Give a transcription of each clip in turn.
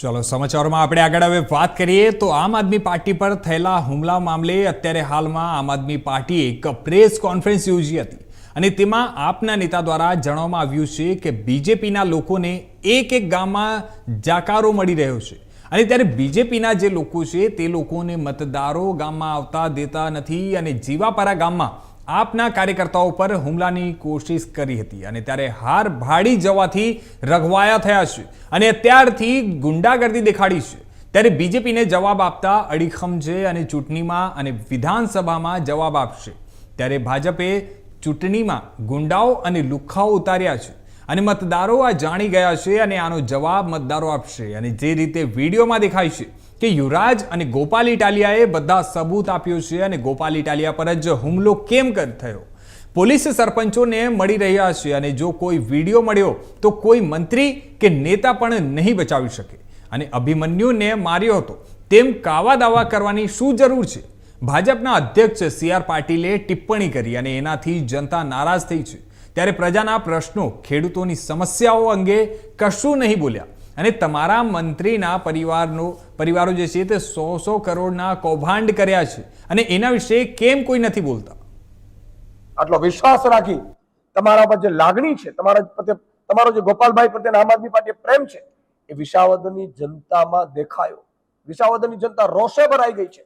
ચલો, સમાચારોમાં આપણે આગળ હવે વાત કરીએ તો આમ આદમી પાર્ટી પર થયેલા હુમલા મામલે અત્યારે હાલમાં આમ આદમી પાર્ટીએ એક પ્રેસ કોન્ફરન્સ યોજી હતી. અને તેમાં આપના નેતા દ્વારા જણાવવામાં આવ્યું છે કે બીજેપીના લોકોને એક એક ગામમાં જાકારો મળી રહ્યો છે. અને ત્યારે બીજેપીના જે લોકો છે તે લોકોને મતદારો ગામમાં આવતા દેતા નથી અને જીવાપારા ગામમાં આપના કાર્યકર્તાઓ પર હુમલાની કોશિશ કરી હતી અને ત્યારે હાર ભાડી જવાથી રઘવાયા થયા છે અને અત્યારથી ગુંડાગર્દી દેખાડી છે. ત્યારે બીજેપીને જવાબ આપતા અડીખમ છે અને ચૂંટણીમાં અને વિધાનસભામાં જવાબ આપશે. ત્યારે ભાજપે ચૂંટણીમાં ગુંડાઓ અને લુખ્ખાઓ ઉતાર્યા છે અને મતદારો આ જાણી ગયા છે અને આનો જવાબ મતદારો આપશે અને જે રીતે વિડીયોમાં દેખાય છે કે યુવરાજ અને ગોપાલ ઇટાલિયાએ બધા સબૂત આપ્યું છે અને ગોપાલ ઇટાલિયા પર જ હુમલો કેમ થયો? પોલીસ સરપંચોને મળી રહ્યા છે અને જો કોઈ વીડિયો મળ્યો, તો કોઈ મંત્રી કે નેતા પણ નહીં બચાવી શકે. અને અભિમન્યુને માર્યો હતો. તેમ કાવા દાવા કરવાની શું જરૂર છે? ભાજપના અધ્યક્ષ સી આર પાટીલે ટિપ્પણી કરી અને એનાથી જનતા નારાજ થઈ છે. ત્યારે પ્રજાના પ્રશ્નો ખેડૂતોની સમસ્યાઓ અંગે કશું નહીં બોલ્યા. અને તમારા મંત્રીના પરિવારનો, પરિવારો જે છે તે સો સો કરોડના કૌભાંડ કર્યા છે. અને એના વિશે કેમ કોઈ નથી બોલતા? આટલો વિશ્વાસ રાખી તમારા પર જે લાગણી છે, તમારા પ્રત્યે તમારો જે ગોપાલભાઈ પ્રત્યે આમ આદમી પાર્ટી પ્રેમ છે, એ વિસાવદરની જનતામાં દેખાયો. વિસાવદરની જનતા રોષે ભરાઈ ગઈ છે.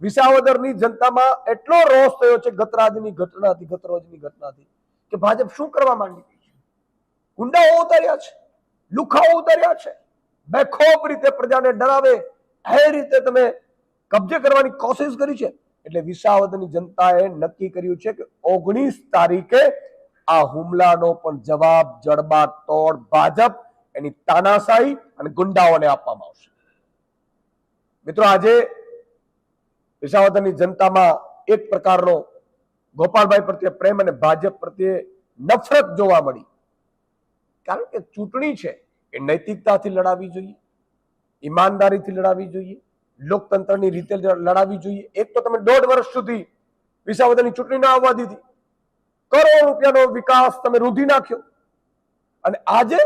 વિસાવદરની જનતામાં એટલો રોષ થયો છે ગતરાજની ઘટનાથી, ગતરોજની ઘટનાથી, કે ભાજપ શું કરવા માંડી રહી છે? ગુંડાઓ ઉતાર્યા છે. લુખાઓ ઉતાર્યા છે. બેખોફ રીતે પ્રજાને ડરાવે, એ રીતે તમે કબજે કરવાની કોશિશ કરી છે. એટલે વિસાવદરની જનતાએ નક્કી કર્યું છે કે ઓગણીસ તારીખે આ હુમલાનો પણ જવાબ જડબા તોડ ભાજપ એની તાનાશાહી અને ગુંડાઓને આપવામાં આવશે. મિત્રો, આજે વિસાવદરની જનતામાં એક પ્રકારનો ગોપાલભાઈ પ્રત્યે પ્રેમ અને ભાજપ પ્રત્યે નફરત જોવા મળી. કારણ કે ચૂંટણી છે એ નૈતિકતાથી લડાવી જોઈએ, ઈમાનદારીથી લડાવી જોઈએ, લોકતંત્રની રીતે લડાવી જોઈએ. એક તો તમે દોઢ વર્ષ સુધી વિસાવદરની ચૂંટણી ના આવવા દીધી. કરોડ રૂપિયાનો વિકાસ તમે રૂધી નાખ્યો. અને આજે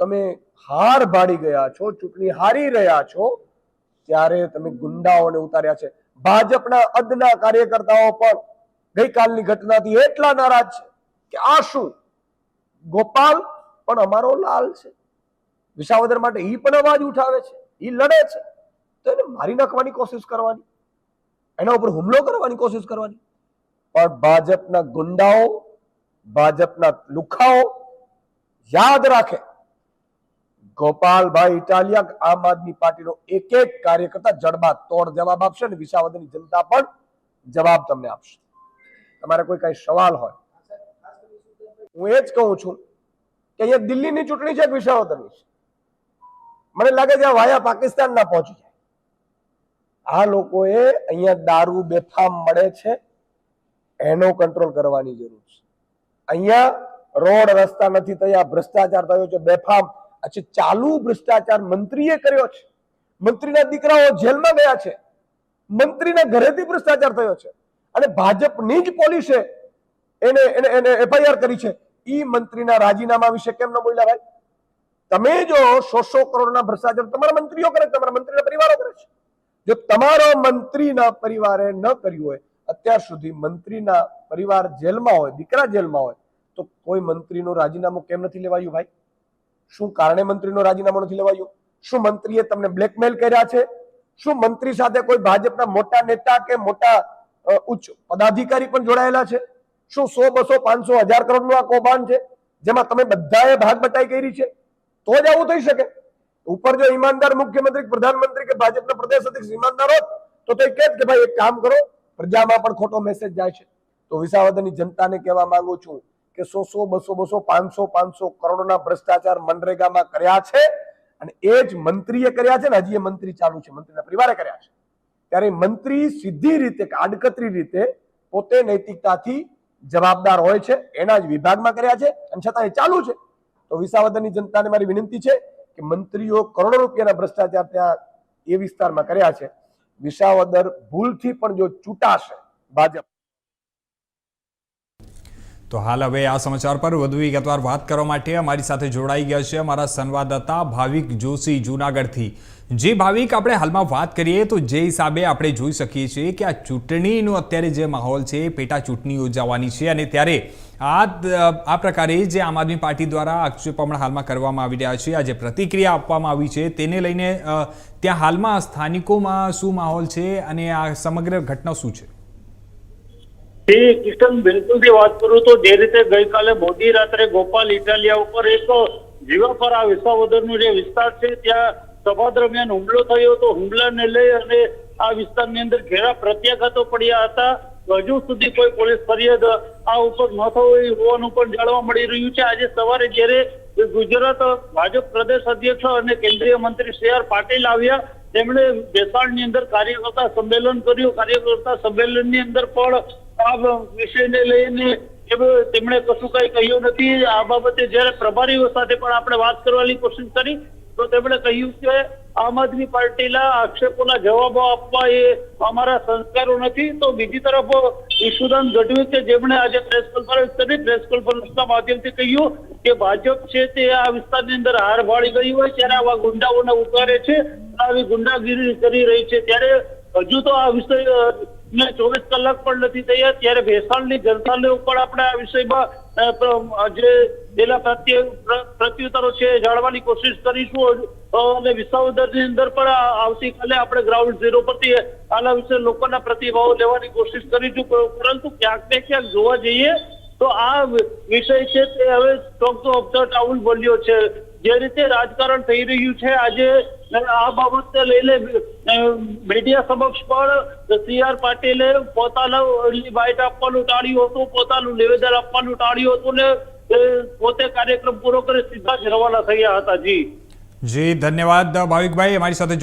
તમે હાર ભાડી ગયા છો, ચૂંટણી હારી રહ્યા છો, ત્યારે તમે ગુંડાઓને ઉતાર્યા છે. ભાજપના અદના કાર્યકર્તાઓ પણ ગઈકાલની ઘટનાથી એટલા નારાજ છે કે આ શું? ગોપાલ પણ અમારો લાલ છે. વિસાવદર માટે એ પણ અવાજ ઉઠાવે છે. એ લડે છે. તો એને મારી નાખવાની કોશિશ કરવાની. એના ઉપર હુમલો કરવાની કોશિશ કરવાની. પણ ભાજપના ગુંડાઓ, ભાજપના લુખાઓ યાદ રાખે. ગોપાલભાઈ ઇટાલિયા આમ આદમી પાર્ટીનો એક એક કાર્યકર્તા જડબા તોડ જવાબ આપશે અને વિસાવદરની જનતા પણ જવાબ તમને આપશે. તમારે કોઈ કઈ સવાલ હોય હું એ જ કહું છું કે અહીંયા દિલ્હીની ચૂંટણી છે કે વિસાવદરની છે મને લાગે છે આ વાયા પાકિસ્તાન ના પહોંચી જાય. આ લોકોએ અહીંયા દારૂ, બેફામ મળે છે, એનો કંટ્રોલ કરવાની જરૂર છે. અહીંયા રોડ રસ્તા નથી થયા, ભ્રષ્ટાચાર થયો છે, બેફામ. પછી ચાલુ ભ્રષ્ટાચાર મંત્રીએ કર્યો છે. મંત્રીના દીકરાઓ જેલમાં ગયા છે. મંત્રીના ઘરેથી ભ્રષ્ટાચાર થયો છે. અને ભાજપની જ પોલીસે એને એને એને એફઆઈઆર કરી છે. ઈ મંત્રીના રાજીનામા વિશે કેમ ન બોલ્યા ભાઈ? તમે જો સો સો કરોડના ભ્રષ્ટાચાર તમારા મંત્રીઓ કરે તમારા મંત્રીના પરિવારો કરે છે. જો તમારો મંત્રીના પરિવારે ન કર્યું હોય, અત્યાર સુધી મંત્રીના પરિવાર જેલમાં હોય, દીકરા જેલમાં હોય, તો કોઈ મંત્રીનું રાજીનામું કેમ નથી લેવાયું ભાઈ? શું કારણે મંત્રીનું રાજીનામું નથી લેવાયું? શું મંત્રીએ તમને બ્લેકમેલ કર્યા છે? શું મંત્રી સાથે કોઈ ભાજપના મોટા નેતા કે મોટા ઉચ્ચ પદાધિકારી પણ જોડાયેલા છે? શું સો, બસો, પાંચસો, હજાર કરોડનું આ કૌભાંડ છે? જેમાં તમે બધાએ ભાગ બટાઈ કરી છે? તો જ આવું થઈ શકે. ઉપર જો ઈમાનદાર મુખ્યમંત્રી પ્રધાનમંત્રી કે ભાજપના પ્રદેશ અધ્યક્ષ ઈમાનદાર હોત, તો તે કહે કે ભાઈ એક કામ કરો, પ્રજામાં પણ ખોટો મેસેજ જાય છે. તો વિસાવદરની જનતાને કહેવા માંગુ છું કે સો સો, બસો બસો, પાંચસો પાંચસો કરોડના ભ્રષ્ટાચાર મનરેગામાં કર્યા છે અને એ જ મંત્રીએ કર્યા છે ને હજી એ મંત્રી ચાલુ છે. મંત્રીના પરિવારે કર્યા છે. ત્યારે મંત્રી સીધી રીતે આડકતરી રીતે પોતે નૈતિકતાથી જવાબદાર હોય છે, એના જ વિભાગમાં કર્યા છે, અને છતાં એ ચાલુ છે. તો વિસાવદરની જનતાને મારી વિનંતી છે કે મંત્રીઓ કરોડો રૂપિયાના ભ્રષ્ટાચાર ત્યાં એ વિસ્તારમાં કર્યા છે. વિસાવદર ભૂલથી પણ જો ચૂંટાશે ભાજપ તો હાલ હવે આ સમાચાર પર વધુ વિગતવાર વાત કરવા માટે અમારી સાથે જોડાઈ ગયા છે અમારા સંવાદદાતા ભાવિક જોશી જૂનાગઢથી. જે ભાવિક આપણે હાલમાં વાત કરીએ તો જે હિસાબે આપણે જોઈ શકીએ છીએ કે આ ચૂંટણીનો અત્યારે જે માહોલ છે એ પેટા ચૂંટણી યોજાવાની છે અને ત્યારે આ આ પ્રકારે જે આમ આદમી પાર્ટી દ્વારા આક્ષેપો હાલમાં કરવામાં આવી રહ્યા છે, આ જે પ્રતિક્રિયા આપવામાં આવી છે તેને લઈને ત્યાં હાલમાં સ્થાનિકોમાં શું માહોલ છે અને આ સમગ્ર ઘટના શું છે? જી, કિશન બિલકુલથી વાત કરું તો જે રીતે ગઈકાલે મોડી રાત્રે ગોપાલ ઇટાલિયા ઉપર એક જીવાપરા વિસાવદરનો જે વિસ્તાર છે, ત્યાં સભા દરમિયાન હુમલો થયો હતો. હુમલાને લઈ અને આ વિસ્તારની અંદર ઘેરા પ્રત્યાઘાતો પડ્યા હતા. હજુ સુધી કોઈ પોલીસ ફરિયાદ આ ઉપર ન થઈ હોવાનું પણ જાણવા મળી રહ્યું છે. આજે સવારે જ્યારે ગુજરાત ભાજપ પ્રદેશ અધ્યક્ષ અને કેન્દ્રીય મંત્રી સી આર પાટીલ આવ્યા, તેમણે બેસાણની અંદર કાર્યકર્તા સંમેલન કર્યું. કાર્યકર્તા સંમેલનની અંદર પણ વિષયને લઈને તેમણે કશું કઈ કહ્યું નથી. આ બાબતે જયારે પ્રભારીઓ સાથે પણ આપણે વાત કરવાની કોશિશ કરી, તો તેમણે કહ્યું કે આમ આદમી પાર્ટીના આક્ષેપોના જવાબો આપવા એ અમારા સંસ્કારો નથી. તો બીજી તરફ, ઈશુદાન ગઢવી કે જેમણે આજે પ્રેસ કોન્ફરન્સ કરી, પ્રેસ કોન્ફરન્સના માધ્યમથી કહ્યું કે ભાજપ છે તે આ વિસ્તારની અંદર હાર ભાળી ગઈ હોય, ત્યારે આવા ગુંડાઓને ઉતારે છે, આવી ગુંડાગીરી કરી રહી છે. ત્યારે હજુ તો આ વિષય ને, ચોવીસ કલાક પણ નથી થયા. ત્યારે ભેસાણની જનતાને ઉપર આપણે આ વિષયમાં જે પેલા પ્રત્યે પ્રત્યુત્તરો છે, જાણવાની કોશિશ કરીશું. અને વિસાવદરની અંદર પણ આવતીકાલે આપણે ગ્રાઉન્ડ ઝીરો પરથી આના વિશે લોકોના પ્રતિભાવો લેવાની કોશિશ કરીશું. પરંતુ ક્યાંક ને ક્યાંક જોવા જઈએ, તો આ વિષય છે તે હવે સ્ટોક ઓફ ધ ટાઉન બોલ્યો છે. જે રીતે રાજકારણ થઈ રહ્યું છે, આજે આ બાબતને લઈને મીડિયા સમક્ષ પણ સી આર પાટીલે પોતાનું બાઇટ આપવાનું ટાળ્યું હતું, પોતાનું નિવેદન આપવાનું ટાળ્યું હતું ને પોતે કાર્યક્રમ પૂરો કરી સીધા જ રવાના થયા હતા, જી. જી, ધન્યવાદ, ભાવિકભાઈ, અમારી સાથે જોડા